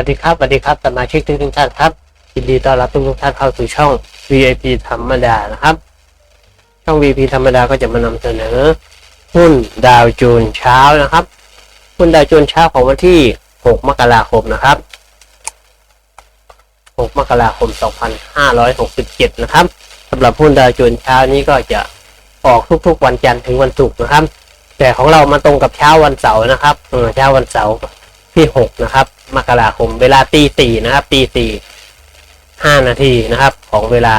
วัสดีครับสวัสดีครับสมาชิกทุกท่านครับยินดีต้อนรับทุกท่านเข้าสู่ช่อง VIP ธรรมดานะครับ ช่อง VIP ธรรมดาก็จะมานำเสนอหุ้นดาวโจนเช้านะครับ หุ้นดาวโจนเช้าของวันที่ 6 มกราคมนะครับ 6 มกราคม 2567 นะครับสำหรับหุ้นดาวโจนเช้านี้ก็จะออกทุกๆวันจันทร์ถึงวันศุกร์นะครับ แต่ของเรามาตรงกับเช้าวันเสาร์นะครับเออเช้าวันเสาร์ ที่6นะครับมกราคม เวลาตีสี่นะครับ ตีสี่ห้านาทีนะครับ ของเวลา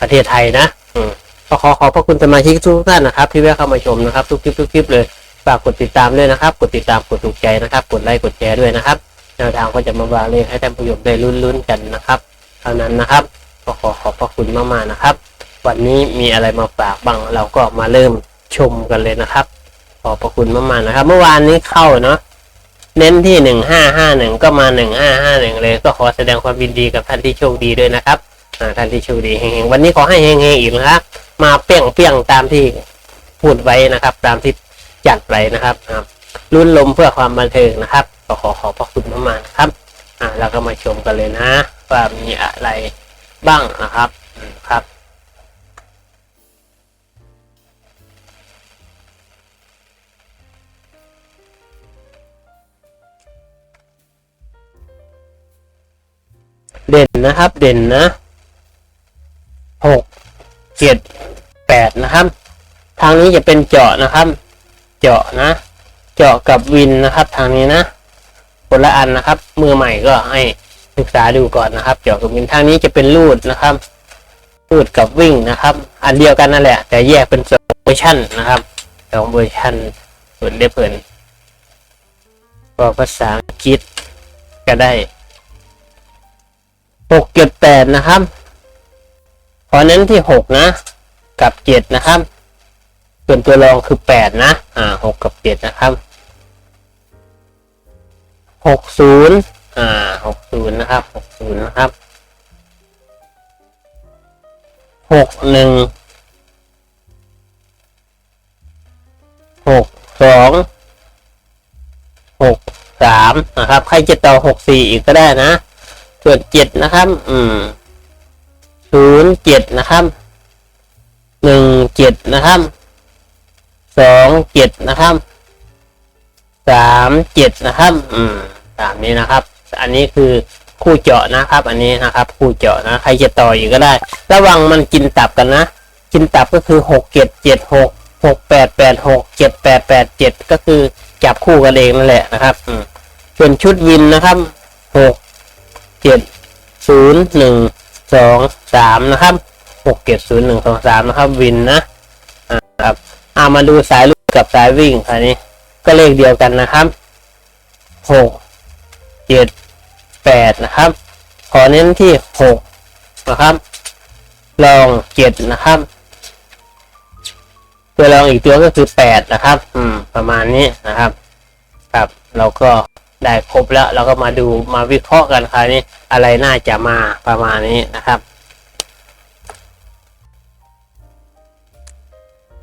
ประเทศไทยนะอืมก็ขอขอบพระคุณสมาชิกทุกท่านนะครับ ที่แวะเข้ามาชมนะครับ ทุกคลิปทุกคลิปเลยฝากกดติดตามด้วยนะครับ กดติดตามกดถูกใจนะครับ กดไลค์กดแชร์ด้วยนะครับแนวทางก็จะมาวางเลขให้ท่านผู้ชมได้ลุ้นๆกันนะครับเท่านั้นนะครับก็ขอขอบพระคุณมากๆนะครับ วันนี้มีอะไรมาฝากบ้างเราก็มาเริ่มชมกันเลยนะครับ ขอบพระคุณมากๆนะครับ เมื่อวานนี้เข้าเนาะ เน้นที่หนึ่งห้าห้าหนึ่งก็มาหนึ่งห้าห้าหนึ่งเลย ก็ขอแสดงความยินดีกับท่านที่โชคดีด้วยนะครับอ่าท่านที่โชคดีเฮงๆวันนี้ขอให้เฮงๆอีกนะครับ มาเปี้ยงเปี้ยงตามที่พูดไว้นะครับ ตามที่จัดไว้นะครับรุ่นลมเพื่อความบันเทิงนะครับก็ขอขอบพระคุณมากๆครับอ่าเราก็มาชมกันเลยนะ ว่ามีอะไรบ้างนะครับ เด่นนะครับ เด่นนะหกเจ็ดแปดนะครับ ทางนี้จะเป็นเจาะนะครับ เจาะนะ เจาะกับวินนะครับ ทางนี้นะคนละอันนะครับ มือใหม่ก็ให้ศึกษาดูก่อนนะครับ เจาะกับวินทางนี้จะเป็นรูดนะครับ รูดกับวิ่งนะครับ อันเดียวกันนั่นแหละ แต่แยกเป็นสองเวอร์ชันนะครับสองเวอร์ชันเปิดได้เปิดก็ภาษาอังกฤษก็ได้ หกเจ็ดแปดนะครับขอเน้นที่หกนะ กับเจ็ดนะครับ ส่วนตัวรองคือแปดนะ อ่าหกกับเจ็ดนะครับหกศูนย์อ่าหกศูนย์นะครับหกศูนย์นะครับหกหนึ่งหกสองหกสามนะครับ ใครจะต่อหกสี่อีกก็ได้นะ ส่วนเจ็ดนะครับ อืมศูนย์เจ็ดนะครับหนึ่งเจ็ดนะครับสองเจ็ดนะครับสามเจ็ดนะครับ อืมตามนี้นะครับ อันนี้คือคู่เจาะนะครับ อันนี้นะครับ คู่เจาะนะ ใครจะต่ออีกก็ได้ ระวังมันกินตับกันนะ กินตับก็คือหกเจ็ดเจ็ดหกหกแปดแปดหกเจ็ดแปดแปดเจ็ดก็คือจับคู่กันเองนั่นแหละนะครับ อืมส่วนชุดวินนะครับหก เจ็ดศูนย์หนึ่งสองสามนะครับหกเจ็ดศูนย์หนึ่งสองสามนะครับวินนะอ่าครับอามาดูสายลูกกับสายวิ่งคราวนี้ ก็เลขเดียวกันนะครับหกเจ็ดแปดนะครับ ขอเน้นที่หกนะครับ ลองเจ็ดนะครับตัวลองอีกตัวก็คือแปดนะครับ อืม ประมาณนี้นะครับ ครับ เราก็ ได้ครบแล้ว เราก็มาดูมาวิเคราะห์กันคราวนี้อะไรน่าจะมาประมาณนี้นะครับ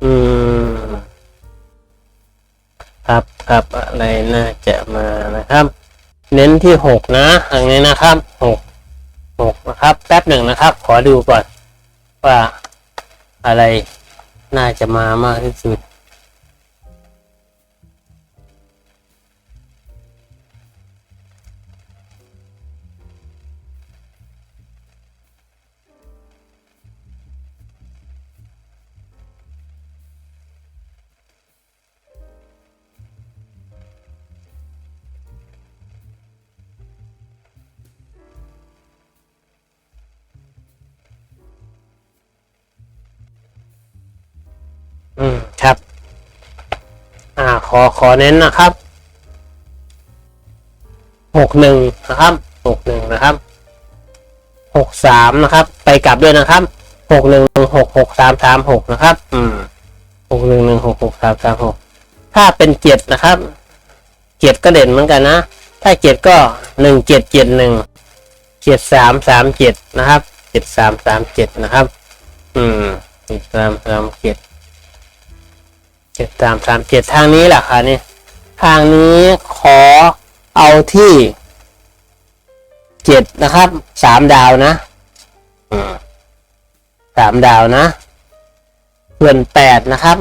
อืม ครับครับอะไรน่าจะมานะครับ เน้นที่หกนะอย่างนี้นะครับหกหกนะครับ แป๊บหนึ่งนะครับ ขอดูก่อนว่าอะไรน่าจะมามากที่สุด อ่าขอขอเน้นนะครับหกหนึ่งนะครับหกหนึ่งนะครับหกสามนะครับ ไปกลับด้วยนะครับหกหนึ่งหกหกสามสามหกนะครับ อืมหกหนึ่งหนึ่งหกหกสามสามหกถ้าเป็นเจ็ดนะครับเจ็ดก็เด่นเหมือนกันนะ ถ้าเจ็ดก็หนึ่งเจ็ดเจ็ดหนึ่งเจ็ดสามสามเจ็ดนะครับเจ็ดสามสามเจ็ดนะครับ อืมเจ็ดสามสามเจ็ด เจ็ดสามสามเจ็ดทางนี้แหละค่ะนี่ทางนี้ขอเอาที่เจ็ดนะครับสามดาวนะสามดาวนะส่วนแปดนะครับ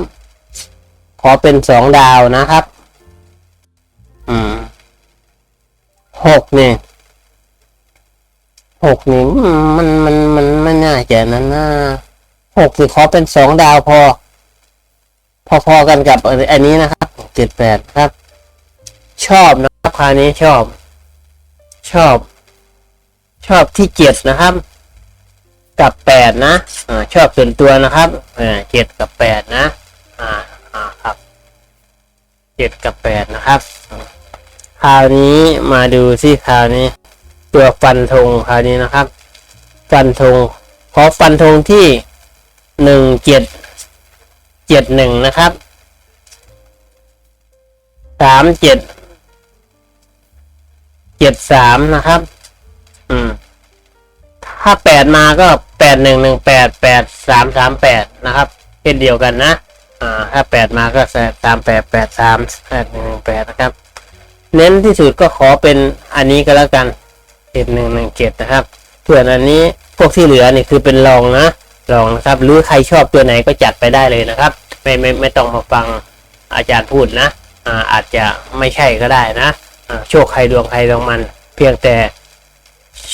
ขอเป็นสองดาวนะครับอืมหกนี่หกนี่มันมันมันไม่น่าจะนั้นนะหกนี่ขอเป็นสองดาวพอ พอๆกันกับอันนี้นะครับเจ็ดแปดครับ ชอบนะครับคราวนี้ชอบ ชอบ ชอบที่เจ็ดนะครับ กับแปดนะอ่าชอบส่วนตัวนะครับอ่าเจ็ดกับแปดนะอ่าอ่าครับเจ็ดกับแปดนะครับ คราวนี้มาดูสิคราวนี้ ตัวฟันธงคราวนี้นะครับ ฟันธงขอฟันธงที่หนึ่งเจ็ด จ็ดหนึ่งนะครับสามเจ็ดเจ็ดสามนะครับ อืม ถ้าแปดมาก็แปดหนึ่งหนึ่งแปดแปดสามสามแปดนะครับเช่นเดียวกันนะอ่าถ้าแปดมาก็สามแปดแปดสามแปดหนึ่งหนึ่งแปดนะครับ เน้นที่สุดก็ขอเป็นอันนี้ก็แล้วกันเจ็ดหนึ่งหนึ่งเจ็ดนะครับส่วนอันนี้พวกที่เหลือนี่คือเป็นรองนะรองนะครับหรือใครชอบตัวไหนก็จัดไปได้เลยนะครับ ไม่ไม่ไม่ต้องมาฟังอาจารย์พูดนะอาอาจจะไม่ใช่ก็ได้นะโชคใครดวงใครดวงมัน เพียงแต่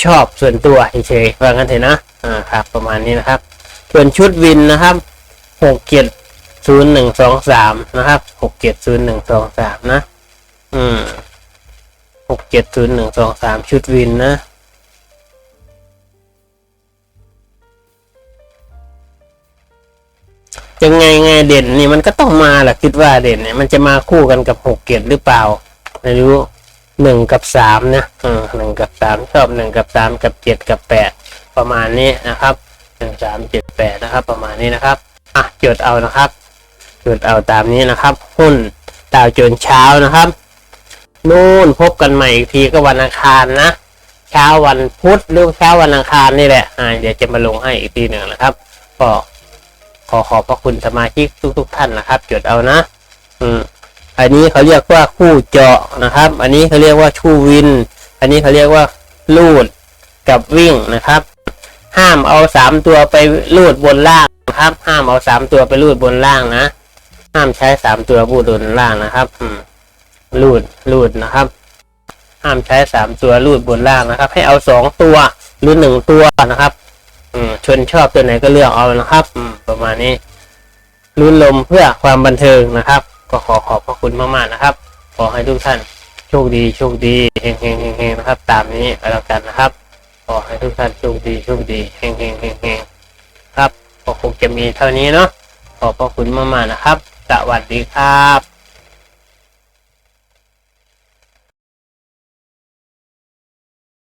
ชอบส่วนตัวเฉยๆว่างั้นเถอะนะอ่าครับ ประมาณนี้นะครับ ส่วนชุดวินนะครับหกเจ็ดศูนย์หนึ่งสองสามนะครับหกเจ็ดศูนย์หนึ่งสองสามนะ อืมหกเจ็ดศูนย์หนึ่งสองสามชุดวินนะ เด่นนี่มันก็ต้องมาแหละคิดว่าเด่นเนี่ยมันจะมาคู่กันกับหกเกียรติหรือเปล่าไม่รู้หนึ่งกับสามนะหนึ่งกับสามชอบหนึ่งกับสามกับเจ็ดกับแปดประมาณนี้นะครับหนึ่งสามเจ็ดแปดนะครับ ประมาณนี้นะครับอะจดเอานะครับจดเอาตามนี้นะครับ หุ้นดาวโจนเช้านะครับ นู่นพบกันใหม่อีกทีก็วันอังคารนะเช้าวันพุธหรือเช้าวันอังคารนี่แหละอ่าเดี๋ยวจะมาลงให้อีกทีหนึ่งนะครับ ก็ ขอขอบพระคุณสมาชิกทุกๆท่านนะครับ จดเอานะ อืม อันนี้เขาเรียกว่าคู่เจาะนะครับ อันนี้เขาเรียกว่าชูวิน อันนี้เขาเรียกว่าลูดกับวิ่งนะครับ ห้ามเอาสามตัวไปลูดบนล่างนะครับ ห้ามเอาสามตัวไปลูดบนล่างนะ ห้ามใช้สามตัวบูดบนล่างนะครับ อืม ลูดลูดนะครับ ห้ามใช้สามตัวลูดบนล่างนะครับ ให้เอาสองตัวหรือหนึ่งตัวนะครับ ชนชอบตัวไหนก็เลือกเอานะครับอืมประมาณนี้ลุ้นลมเพื่อความบันเทิงนะครับ ก็ขอขอบพระคุณมากๆนะครับ ขอให้ทุกท่านโชคดีโชคดีเฮงเฮงเฮงเฮงนะครับ ตามนี้ก็แล้วกันนะครับ ขอให้ทุกท่านโชคดีโชคดีเฮงเฮงเฮงเฮงครับก็คงจะมีเท่านี้เนาะขอบพระคุณมากๆนะครับ สวัสดีครับ